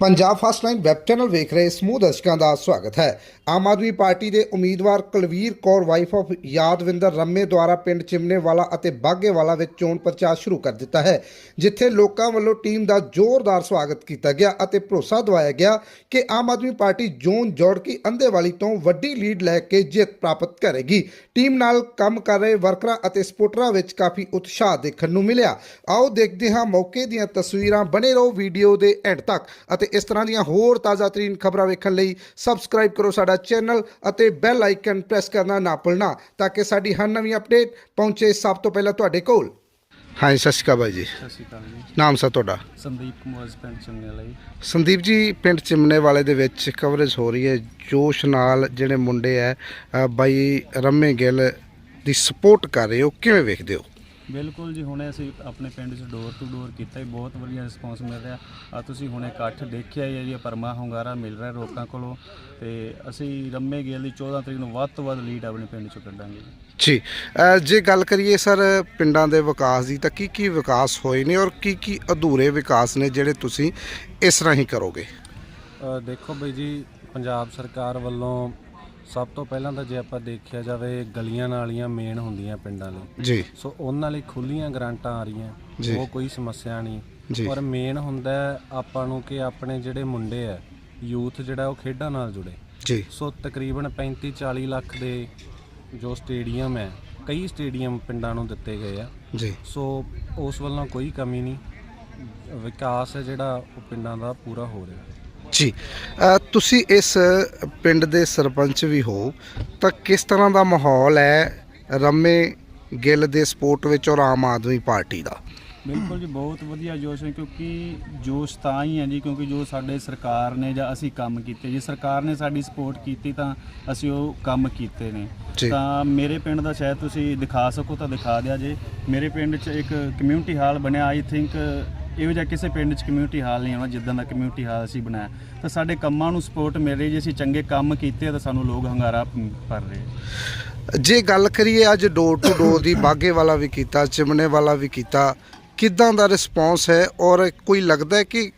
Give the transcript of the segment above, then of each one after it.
Punjab first line web channel ਵੇਖ ਰਹੇ ਸਮੂਹ ਦਰਸ਼ਕਾਂ ਦਾ ਸਵਾਗਤ ਹੈ। ਆਮ ਆਦਮੀ ਪਾਰਟੀ ਦੇ ਉਮੀਦਵਾਰ ਕੁਲਵੀਰ ਕੌਰ ਵਾਈਫ ਆਫ ਯਾਦਵਿੰਦਰ ਰੰਮੇ ਦੁਆਰਾ ਪਿੰਡ ਚਿਮਨੇਵਾਲਾ ਅਤੇ ਬਾਗੇਵਾਲਾ ਵਿੱਚ ਚੋਣ ਪ੍ਰਚਾਰ ਸ਼ੁਰੂ ਕਰ ਦਿੱਤਾ ਹੈ, ਜਿੱਥੇ ਲੋਕਾਂ ਵੱਲੋਂ ਟੀਮ ਦਾ ਜ਼ੋਰਦਾਰ ਸਵਾਗਤ ਕੀਤਾ ਗਿਆ ਅਤੇ ਭਰੋਸਾ ਦਿਵਾਇਆ ਗਿਆ ਕਿ ਆਮ ਆਦਮੀ ਪਾਰਟੀ ਜੋਨ ਜੋੜ ਕੇ ਅੰਧੇਵਾਲੀ ਤੋਂ ਵੱਡੀ ਲੀਡ ਲੈ ਕੇ ਜਿੱਤ ਪ੍ਰਾਪਤ ਕਰੇਗੀ। ਟੀਮ ਨਾਲ ਕੰਮ ਕਰ ਰਹੇ ਵਰਕਰਾਂ ਅਤੇ ਸਪੋਰਟਰਾਂ ਵਿੱਚ ਕਾਫੀ ਉਤਸ਼ਾਹ ਦੇਖਣ ਨੂੰ ਮਿਲਿਆ। ਆਓ ਦੇਖਦੇ ਹਾਂ ਮੌਕੇ ਦੀਆਂ ਤਸਵੀਰਾਂ। ਬਣੇ ਰਹੋ ਵੀਡੀਓ ਦੇ ਐਂਡ ਤੱਕ ਅਤੇ ਇਸ ਤਰ੍ਹਾਂ ਦੀਆਂ ਹੋਰ ਤਾਜ਼ਾ ਤਰੀਨ ਖਬਰਾਂ ਵੇਖਣ ਲਈ ਸਬਸਕ੍ਰਾਈਬ ਕਰੋ ਸਾਡਾ ਚੈਨਲ ਅਤੇ ਬੈਲ ਆਈਕਨ ਪ੍ਰੈਸ ਕਰਨਾ ਨਾ ਭੁੱਲਣਾ ਤਾਂ ਕਿ ਸਾਡੀ ਹਰ ਨਵੀਂ ਅਪਡੇਟ ਪਹੁੰਚੇ ਸਭ ਤੋਂ ਪਹਿਲਾਂ ਤੁਹਾਡੇ ਕੋਲ। ਹਾਂਜੀ ਸਤਿ ਸ਼੍ਰੀ ਅਕਾਲ ਬਾਈ ਜੀ। ਸਤਿ ਸ਼੍ਰੀ ਅਕਾਲ ਜੀ। ਨਾਮ ਸਾ ਤੁਹਾਡਾ? ਸੰਦੀਪ ਕੁਮਾਰ ਪਿੰਡ ਚੰਨੇ ਵਾਲਾ ਜੀ। ਸੰਦੀਪ ਜੀ ਪਿੰਡ ਚਿਮਨੇ ਵਾਲੇ ਦੇ ਵਿੱਚ ਕਵਰੇਜ ਹੋ ਰਹੀ ਹੈ। ਜੋਸ਼ ਨਾਲ ਜਿਹੜੇ ਮੁੰਡੇ ਅ, ਬਾਈ ਰੰਮੇ ਗਿੱਲ ਦੀ ਸਪੋਰਟ ਕਰ ਰਹੇ ਹੋ। ਕਿਵੇਂ ਵੇਖਦੇ ਹੋ? ਬਿਲਕੁਲ ਜੀ ਹੁਣੇ ਅਸੀਂ ਆਪਣੇ ਪਿੰਡ 'ਚ ਡੋਰ ਟੂ ਡੋਰ ਕੀਤਾ ਜੀ ਬਹੁਤ ਵਧੀਆ ਰਿਸਪੌਂਸ ਮਿਲ ਰਿਹਾ। ਆ ਤੁਸੀਂ ਹੁਣੇ ਇਕੱਠ ਦੇਖਿਆ ਹੀ ਹੈ ਜੀ ਪਰਮਾ ਹੁੰਗਾਰਾ ਮਿਲ ਰਿਹਾ ਲੋਕਾਂ ਕੋਲੋਂ ਤੇ ਅਸੀਂ ਰੰਮੇ ਗੇਲ ਦੀ 14 ਤਰੀਕ ਨੂੰ ਵੱਧ ਤੋਂ ਵੱਧ ਲੀਡ ਆਪਣੇ ਪਿੰਡ 'ਚੋਂ ਕੱਢਾਂਗੇ ਜੀ। ਜੀ ਅ, ਜੇ ਗੱਲ ਕਰੀਏ ਸਰ ਪਿੰਡਾਂ ਦੇ ਵਿਕਾਸ ਦੀ ਤਾਂ ਕੀ ਕੀ ਵਿਕਾਸ ਹੋਏ ਨੇ ਔਰ ਕੀ ਕੀ ਅਧੂਰੇ ਵਿਕਾਸ ਨੇ ਜਿਹੜੇ ਤੁਸੀਂ ਇਸ ਤਰ੍ਹਾਂ ਹੀ ਕਰੋਗੇ? ਅ, ਦੇਖੋ ਬਈ ਜੀ ਪੰਜਾਬ ਸਰਕਾਰ ਵੱਲੋਂ ਸਭ ਤੋਂ ਪਹਿਲਾਂ ਤਾਂ ਜੇ ਆਪਾਂ ਦੇਖਿਆ ਜਾਵੇ ਗਲੀਆਂ ਨਾਲੀਆਂ ਮੇਨ ਹੁੰਦੀਆਂ ਪਿੰਡਾਂ ਲਈ। ਜੀ। ਸੋ ਉਹਨਾਂ ਲਈ ਖੁੱਲੀਆਂ ਗ੍ਰਾਂਟਾਂ ਆ ਰਹੀਆਂ। ਜੀ। ਉਹ ਕੋਈ ਸਮੱਸਿਆ ਨਹੀਂ। ਜੀ। ਔਰ ਮੇਨ ਹੁੰਦਾ ਹੈ ਆਪਾਂ ਨੂੰ ਕਿ ਆਪਣੇ ਜਿਹੜੇ ਮੁੰਡੇ ਆ ਯੂਥ ਜਿਹੜਾ ਉਹ ਖੇਡਾਂ ਨਾਲ ਜੁੜੇ। ਜੀ। ਸੋ ਤਕਰੀਬਨ 35 40 ਲੱਖ ਦੇ ਜੋ ਸਟੇਡੀਅਮ ਹੈ ਕਈ ਸਟੇਡੀਅਮ ਪਿੰਡਾਂ ਨੂੰ ਦਿੱਤੇ ਗਏ ਆ। ਜੀ। ਸੋ ਉਸ ਵੱਲੋਂ ਕੋਈ ਕਮੀ ਨਹੀਂ। ਵਿਕਾਸ ਹੈ ਜਿਹੜਾ ਉਹ ਪਿੰਡਾਂ ਦਾ ਪੂਰਾ ਹੋ ਰਿਹਾ। ਜੀ ਤੁਸੀਂ ਇਸ ਪਿੰਡ ਦੇ ਸਰਪੰਚ ਵੀ ਹੋ ਤਾਂ ਕਿਸ ਤਰ੍ਹਾਂ ਦਾ ਮਾਹੌਲ ਹੈ ਰੰਮੇ ਗਿੱਲ ਦੇ ਸਪੋਰਟ ਵਿੱਚ ਔਰ ਆਮ ਆਦਮੀ ਪਾਰਟੀ ਦਾ? ਬਿਲਕੁਲ ਜੀ ਬਹੁਤ ਵਧੀਆ ਜੋਸ਼ ਹੈ ਕਿਉਂਕਿ ਜੋਸ਼ ਤਾਂ ਹੀ ਹੈ ਜੀ ਕਿਉਂਕਿ ਜੋ ਸਾਡੇ ਸਰਕਾਰ ਨੇ ਜਾਂ ਅਸੀਂ ਕੰਮ ਕੀਤੇ ਜੀ ਸਰਕਾਰ ਨੇ ਸਾਡੀ ਸਪੋਰਟ ਕੀਤੀ ਤਾਂ ਅਸੀਂ ਉਹ ਕੰਮ ਕੀਤੇ ਨੇ। ਤਾਂ ਮੇਰੇ ਪਿੰਡ ਦਾ ਸ਼ਾਇਦ ਤੁਸੀਂ ਦਿਖਾ ਸਕੋ ਤਾਂ ਦਿਖਾ ਦਿਆ ਜੇ। ਮੇਰੇ ਪਿੰਡ 'ਚ ਇੱਕ ਕਮਿਊਨਿਟੀ ਹਾਲ ਬਣਿਆ ਆਈ ਥਿੰਕ ਇਹੋ ਜਿਹਾ ਕਿਸੇ ਪਿੰਡ 'ਚ ਕਮਿਊਨਿਟੀ ਹਾਲ ਨਹੀਂ ਆਉਣਾ ਜਿੱਦਾਂ ਦਾ ਕਮਿਊਨਿਟੀ ਹਾਲ ਅਸੀਂ ਬਣਾਇਆ। ਤਾਂ ਸਾਡੇ ਕੰਮਾਂ ਨੂੰ ਸਪੋਰਟ ਮਿਲ ਰਹੀ ਜੀ ਅਸੀਂ ਚੰਗੇ ਕੰਮ ਕੀਤੇ ਤਾਂ ਸਾਨੂੰ ਲੋਕ ਹੰਗਾਰਾ ਭਰ ਰਹੇ ਜੇ ਗੱਲ ਕਰੀਏ ਅੱਜ ਡੋਰ ਟੂ ਡੋਰ ਦੀ ਬਾਗੇ ਵਾਲਾ ਵੀ ਕੀਤਾ ਚਿਮਨੇ ਵਾਲਾ ਵੀ ਕੀਤਾ ਕਿੱਦਾਂ ਦਾ ਰਿਸਪੌਂਸ ਹੈ? ਔਰ ਕੋਈ ਲੱਗਦਾ ਹੈ ਕਿ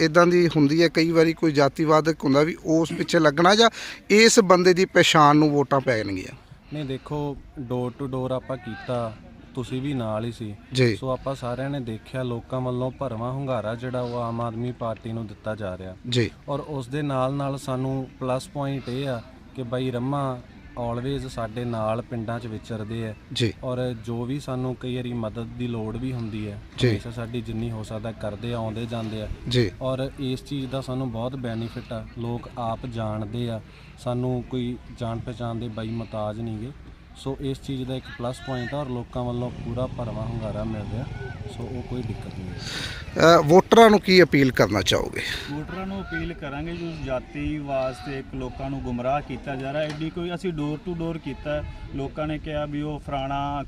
ਇਦਾਂ ਦੀ ਹੁੰਦੀ ਹੈ ਕਈ ਵਾਰੀ ਕੋਈ ਜਾਤੀਵਾਦਕ ਹੁੰਦਾ ਵੀ ਉਸ ਪਿੱਛੇ ਲੱਗਣਾ ਜਾਂ ਇਸ ਬੰਦੇ ਦੀ ਪਛਾਣ ਨੂੰ ਵੋਟਾਂ ਪੈਣਗੀਆਂ ਨਹੀਂ ਦੇਖੋ ਡੋਰ ਟੂ ਡੋਰ ਆਪਾਂ ਕੀਤਾ। ਤੁਸੀਂ ਵੀ ਨਾਲ ਹੀ ਸੀ। ਜੀ। ਸੋ ਆਪਾਂ ਸਾਰਿਆਂ ਨੇ ਦੇਖਿਆ ਲੋਕਾਂ ਵੱਲੋਂ ਭਰਵਾਂ ਹੁੰਗਾਰਾ ਜਿਹੜਾ ਉਹ ਆਮ ਆਦਮੀ ਪਾਰਟੀ ਨੂੰ ਦਿੱਤਾ ਜਾ ਰਿਹਾ। ਜੀ। ਔਰ ਉਸ ਦੇ ਨਾਲ ਨਾਲ ਸਾਨੂੰ ਪਲੱਸ ਪੁਆਇੰਟ ਇਹ ਆ ਕਿ ਬਾਈ ਰੰਮਾ ਆਲਵੇਜ਼ ਸਾਡੇ ਨਾਲ ਪਿੰਡਾਂ 'ਚ ਵਿਚਰਦੇ ਆ। ਜੀ। ਔਰ ਜੋ ਵੀ ਸਾਨੂੰ ਕਈ ਵਾਰੀ ਮਦਦ ਦੀ ਲੋੜ ਵੀ ਹੁੰਦੀ ਹੈ ਜੀ। ਹਮੇਸ਼ਾ ਸਾਡੀ ਜਿੰਨੀ ਹੋ ਸਕਦਾ ਕਰਦੇ ਆ, ਆਉਂਦੇ ਜਾਂਦੇ ਆ। ਜੀ। ਔਰ ਇਸ ਚੀਜ਼ ਦਾ ਸਾਨੂੰ ਬਹੁਤ ਬੈਨੀਫਿਟ ਆ। ਲੋਕ ਆਪ ਜਾਣਦੇ ਆ। ਸਾਨੂੰ ਕੋਈ ਜਾਣ ਪਛਾਣ ਦੇ ਬਾਈ ਮਤਾਜ ਨਹੀਂਗੇ। ਸੋ ਇਸ ਚੀਜ਼ ਦਾ ਇੱਕ ਪਲੱਸ ਪੁਆਇੰਟ ਆ ਔਰ ਲੋਕਾਂ ਵੱਲੋਂ ਪੂਰਾ ਭਰਵਾਂ ਹੁੰਗਾਰਾ ਮਿਲ ਰਿਹਾ। ਸੋ ਉਹ ਕੋਈ ਦਿੱਕਤ ਨਹੀਂ। ਹੈ ਅ, ਵੋਟਰਾਂ ਨੂੰ ਕੀ ਅਪੀਲ ਕਰਨਾ ਚਾਹੋਗੇ? ਵੋਟਰਾਂ ਨੂੰ ਅਪੀਲ ਕਰਾਂਗੇ ਜੋ ਜਾਤੀ ਵਾਸਤੇ ਇੱਕ ਲੋਕਾਂ ਨੂੰ ਗੁੰਮਰਾਹ ਕੀਤਾ ਜਾ ਰਿਹਾ। ਐਡੀ ਕੋਈ ਅਸੀਂ ਡੋਰ ਟੂ ਡੋਰ ਕੀਤਾ। ਲੋਕਾਂ ਨੇ ਕਿਹਾ ਵੀ ਉਹ ਫਲਾਣਾ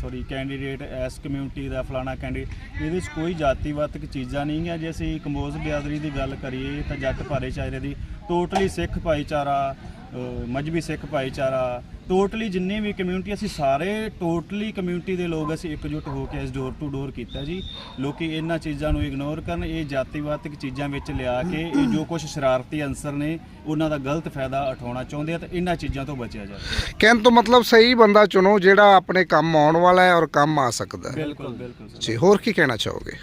ਸੌਰੀ ਕੈਂਡੀਡੇਟ ਐਸ ਕਮਿਊਨਿਟੀ ਦਾ ਫਲਾਣਾ ਕੈਂਡੀਡੇਟ ਇਹਦੇ ਵਿੱਚ ਕੋਈ ਜਾਤੀਵਾਦਕ ਚੀਜ਼ਾਂ ਨਹੀਂ ਹੈ ਜੇ ਅਸੀਂ ਕੰਬੋਜ ਬਿਆਦਰੀ ਦੀ ਗੱਲ ਕਰੀਏ ਤਾਂ ਜੱਟ ਭਾਈਚਾਰੇ ਦੀ। ਟੋਟਲੀ ਸਿੱਖ ਭਾਈਚਾਰਾ ਅ, ਮਜਬੀ ਸਿੱਖ ਭਾਈਚਾਰਾ ਟੋਟਲੀ ਜਿੰਨੇ ਵੀ ਕਮਿਊਨਿਟੀ ਅਸੀਂ ਸਾਰੇ ਟੋਟਲੀ ਕਮਿਊਨਿਟੀ ਦੇ ਲੋਕ ਅਸੀਂ ਇਕਜੁੱਟ ਹੋ ਕੇ ਇਸ ਡੋਰ ਟੂ ਡੋਰ ਕੀਤਾ ਜੀ। ਲੋਕੀ ਇਹਨਾਂ ਚੀਜ਼ਾਂ ਨੂੰ ਇਗਨੋਰ ਕਰਨ ਇਹ ਜਾਤੀਵਾਦਕ ਚੀਜ਼ਾਂ ਵਿੱਚ ਲਿਆ ਕੇ ਇਹ ਜੋ ਕੁਝ ਸ਼ਰਾਰਤੀ ਅੰਸਰ ਨੇ ਉਹਨਾਂ ਦਾ ਗਲਤ ਫਾਇਦਾ ਉਠਾਉਣਾ ਚਾਹੁੰਦੇ ਆ ਤਾਂ ਇਹਨਾਂ ਚੀਜ਼ਾਂ ਤੋਂ ਬਚਿਆ ਜਾਵੇ। ਕਹਿਣ ਤੋਂ ਮਤਲਬ ਸਹੀ ਬੰਦਾ ਚੁਣੋ ਜਿਹੜਾ ਆਪਣੇ ਕੰਮ ਆਉਣ ਵਾਲਾ ਹੈ ਔਰ ਕੰਮ ਆ ਸਕਦਾ ਹੈ। ਬਿਲਕੁਲ ਬਿਲਕੁਲ ਜੀ ਹੋਰ ਕੀ ਕਹਿਣਾ ਚਾਹੋਗੇ?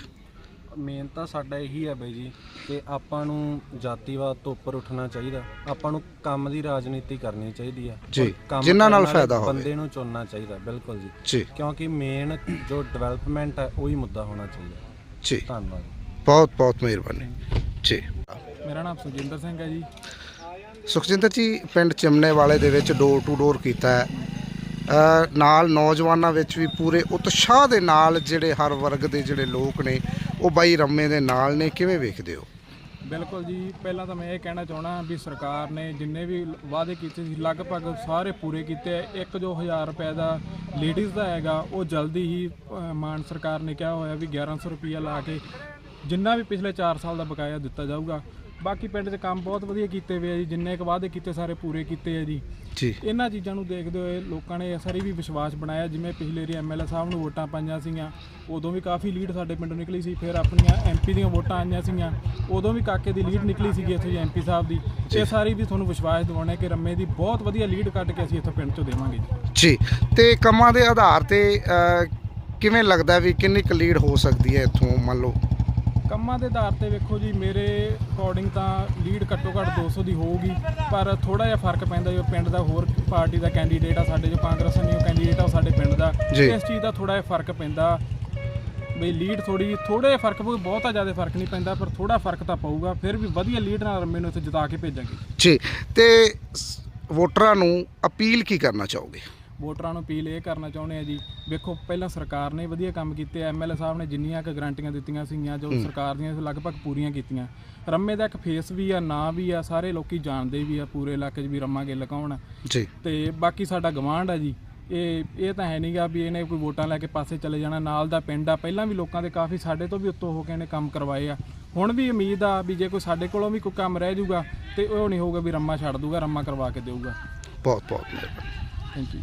ਮੇਨ ਤਾਂ ਸਾਡਾ ਇਹੀ ਹੈ ਬਈ ਜੀ ਕਿ ਆਪਾਂ ਨੂੰ ਜਾਤੀਵਾਦ ਤੋਂ ਉੱਪਰ ਉੱਠਣਾ ਚਾਹੀਦਾ। ਆਪਾਂ ਨੂੰ ਕੰਮ ਦੀ ਰਾਜਨੀਤੀ ਕਰਨੀ ਚਾਹੀਦੀ ਹੈ ਜੀ, ਔਰ ਕੰਮ ਜਿਨ੍ਹਾਂ ਨਾਲ ਕਰਨ ਵਾਲੇ ਫਾਇਦਾ ਹੋਵੇ। ਬੰਦੇ ਨੂੰ ਚੁਣਨਾ ਚਾਹੀਦਾ ਬਿਲਕੁਲ ਜੀ। ਜੀ। ਕਿਉਂਕਿ ਮੇਨ ਜੋ ਡਿਵੈਲਪਮੈਂਟ ਹੈ ਉਹੀ ਮੁੱਦਾ ਹੋਣਾ ਚਾਹੀਦਾ। ਜੀ। ਧੰਨਵਾਦ। ਬਹੁਤ ਬਹੁਤ ਮਿਹਰਬਾਨੀ। ਜੀ। ਮੇਰਾ ਨਾਮ ਸੁਜਿੰਦਰ ਸਿੰਘ ਹੈ ਜੀ। ਸੁਖਜਿੰਦਰ ਜੀ ਪਿੰਡ ਚਿਮਨੇ ਵਾਲੇ ਦੇ ਵਿੱਚ ਡੋਰ ਟੂ ਡੋਰ ਕੀਤਾ ਹੈ। ਅ, ਨਾਲ ਨੌਜਵਾਨਾਂ ਵਿੱਚ ਵੀ ਪੂਰੇ ਉਤਸ਼ਾਹ ਦੇ ਨਾਲ ਜਿਹੜੇ ਹਰ ਵਰਗ ਦੇ ਜਿਹੜੇ ਲੋਕ ਨੇ ਉਹ ਬਾਈ ਰੰਮੇ ਦੇ ਨਾਲ ਨੇ ਕਿਵੇਂ ਵੇਖਦੇ ਹੋ? ਬਿਲਕੁਲ ਜੀ ਪਹਿਲਾਂ ਤਾਂ ਮੈਂ ਇਹ ਕਹਿਣਾ ਚਾਹਣਾ ਵੀ ਸਰਕਾਰ ਨੇ ਜਿੰਨੇ ਵੀ ਵਾਅਦੇ ਕੀਤੇ ਸੀ ਲਗਭਗ ਸਾਰੇ ਪੂਰੇ ਕੀਤੇ। ਇੱਕ ਜੋ 1000 ਰੁਪਏ ਦਾ ਲੇਡੀਜ਼ ਦਾ ਹੈਗਾ ਉਹ ਜਲਦੀ ਹੀ ਅ, ਮਾਨ ਸਰਕਾਰ ਨੇ ਕਿਹਾ ਹੋਇਆ ਵੀ 1100 ਰੁਪਇਆ ਲਾ ਕੇ ਜਿੰਨਾ ਵੀ ਪਿਛਲੇ 4 ਸਾਲ ਦਾ ਬਕਾਇਆ ਦਿੱਤਾ ਜਾਊਗਾ ਬਾਕੀ ਪਿੰਡ 'ਚ ਕੰਮ ਬਹੁਤ ਵਧੀਆ ਕੀਤੇ ਹੋਏ ਆ ਜੀ ਜਿੰਨੇ ਕੁ ਵਾਅਦੇ ਕੀਤੇ ਸਾਰੇ ਪੂਰੇ ਕੀਤੇ ਆ ਜੀ। ਜੀ। ਇਹਨਾਂ ਚੀਜ਼ਾਂ ਨੂੰ ਦੇਖਦੇ ਹੋਏ ਲੋਕਾਂ ਨੇ ਸਾਰੀ ਵੀ ਵਿਸ਼ਵਾਸ ਬਣਾਇਆ ਜਿਵੇਂ ਪਿਛਲੇ ਰੀ ਐਮਐਲਏ ਸਾਹਿਬ ਨੂੰ ਵੋਟਾਂ ਪਾਈਆਂ ਸੀਗੀਆਂ ਉਦੋਂ ਵੀ ਕਾਫੀ ਲੀਡ ਸਾਡੇ ਪਿੰਡੋਂ ਨਿਕਲੀ ਸੀ ਫਿਰ ਆਪਣੀਆਂ ਐਮਪੀ ਦੀਆਂ ਵੋਟਾਂ ਆਈਆਂ ਸੀਗੀਆਂ ਉਦੋਂ ਵੀ ਕਾਕੇ ਦੀ ਲੀਡ ਨਿਕਲੀ ਸੀਗੀ ਇੱਥੇ ਐਮਪੀ ਸਾਹਿਬ ਦੀ। ਇਹ ਸਾਰੀ ਵੀ ਤੁਹਾਨੂੰ ਵਿਸ਼ਵਾਸ ਦਿਵਾਉਣਾ ਹੈ ਕਿ ਰੰਮੇ ਦੀ ਬਹੁਤ ਵਧੀਆ ਲੀਡ ਕੱਢ ਕੇ ਅਸੀਂ ਇੱਥੇ ਪਿੰਡ 'ਚੋਂ ਦੇਵਾਂਗੇ ਜੀ। ਤੇ ਕੰਮਾਂ ਦੇ ਆਧਾਰ ਤੇ ਕਿਵੇਂ ਲੱਗਦਾ ਵੀ ਕਿੰਨੀ ਕੁ ਲੀਡ ਹੋ ਸਕਦੀ ਹੈ ਇੱਥੋਂ ਮੰਨ ਲਓ? ਕੰਮਾਂ ਦੇ ਆਧਾਰ ਤੇ ਵੇਖੋ ਜੀ ਮੇਰੇ ਅਕੋਰਡਿੰਗ ਤਾਂ ਲੀਡ ਘੱਟੋ ਘੱਟ 200 ਦੀ ਹੋਊਗੀ ਪਰ ਥੋੜਾ ਜਿਹਾ ਫ਼ਰਕ ਪੈਂਦਾ ਜੋ ਪਿੰਡ ਦਾ ਹੋਰ ਪਾਰਟੀ ਦਾ ਕੈਂਡੀਡੇਟ ਆ ਸਾਡੇ ਜੋ ਕਾਂਗਰਸ ਨਿਊ ਕੈਂਡੀਡੇਟ ਆ ਉਹ ਸਾਡੇ ਪਿੰਡ ਦਾ। ਜੀ। ਇਸ ਚੀਜ਼ ਦਾ ਥੋੜਾ ਜਿਹਾ ਫ਼ਰਕ ਪੈਂਦਾ। ਬਈ ਲੀਡ ਥੋੜੀ ਥੋੜਾ ਜਿਹਾ ਫ਼ਰਕ ਪਊ ਬਹੁਤਾ ਜ਼ਿਆਦਾ ਫ਼ਰਕ ਨਹੀਂ ਪੈਂਦਾ ਪਰ ਥੋੜਾ ਫ਼ਰਕ ਤਾਂ ਪਊਗਾ ਫਿਰ ਵੀ ਵਧੀਆ ਲੀਡ ਨਾਲ ਮੈਨੂੰ ਇੱਥੇ ਜਿਤਾ ਕੇ ਭੇਜਾਂਗੇ। ਜੀ ਤੇ ਸ- ਵੋਟਰਾਂ ਨੂੰ ਅਪੀਲ ਕੀ ਕਰਨਾ ਚਾਹੋਗੇ? ਵੋਟਰਾਂ ਨੂੰ ਅਪੀਲ ਇਹ ਕਰਨਾ ਚਾਹੁੰਦੇ ਆ ਜੀ ਵੇਖੋ ਪਹਿਲਾਂ ਸਰਕਾਰ ਨੇ ਵਧੀਆ ਕੰਮ ਕੀਤੇ ਐਮਐਲਏ ਸਾਹਿਬ ਨੇ ਜਿੰਨੀਆਂ ਕੁ ਗਰੰਟੀਆਂ ਦਿੱਤੀਆਂ ਸੀਗੀਆਂ ਜੋ ਸਰਕਾਰ ਦੀਆਂ ਲਗਭਗ ਪੂਰੀਆਂ ਕੀਤੀਆਂ। ਰੰਮੇ ਦਾ ਇੱਕ ਫੇਸ ਵੀ ਆ ਨਾਂ ਵੀ ਆ ਸਾਰੇ ਲੋਕੀ ਜਾਣਦੇ ਵੀ ਆ ਪੂਰੇ ਇਲਾਕੇ 'ਚ ਵੀ ਰੰਮਾ ਗਿੱਲ ਕੌਣ ਆ ਜੀ। ਤੇ ਬਾਕੀ ਸਾਡਾ ਗਵਾਂਢ ਆ ਜੀ ਇਹ ਇਹ ਤਾਂ ਹੈ ਨਹੀਂਗਾ ਵੀ ਇਹਨੇ ਕੋਈ ਵੋਟਾਂ ਲੈ ਕੇ ਪਾਸੇ ਚਲੇ ਜਾਣਾ ਨਾਲ ਦਾ ਪਿੰਡ ਆ ਪਹਿਲਾਂ ਵੀ ਲੋਕਾਂ ਦੇ ਕਾਫੀ ਸਾਡੇ ਤੋਂ ਵੀ ਉੱਤੋਂ ਹੋ ਕੇ ਇਹਨੇ ਕੰਮ ਕਰਵਾਏ ਆ। ਹੁਣ ਵੀ ਉਮੀਦ ਆ ਵੀ ਜੇ ਕੋਈ ਸਾਡੇ ਕੋਲੋਂ ਵੀ ਕੋਈ ਕੰਮ ਰਹਿ ਜਾਊਗਾ ਤੇ ਉਹ ਨਹੀਂ ਹੋਊਗਾ ਵੀ ਰੰਮਾ ਛੱਡ ਦੂਗਾ ਰੰਮਾ ਕਰਵਾ ਕੇ ਦੇਊਗਾ। ਬਹੁਤ ਬਹੁਤ ਮਿਹਰਬਾਨੀ। Thank you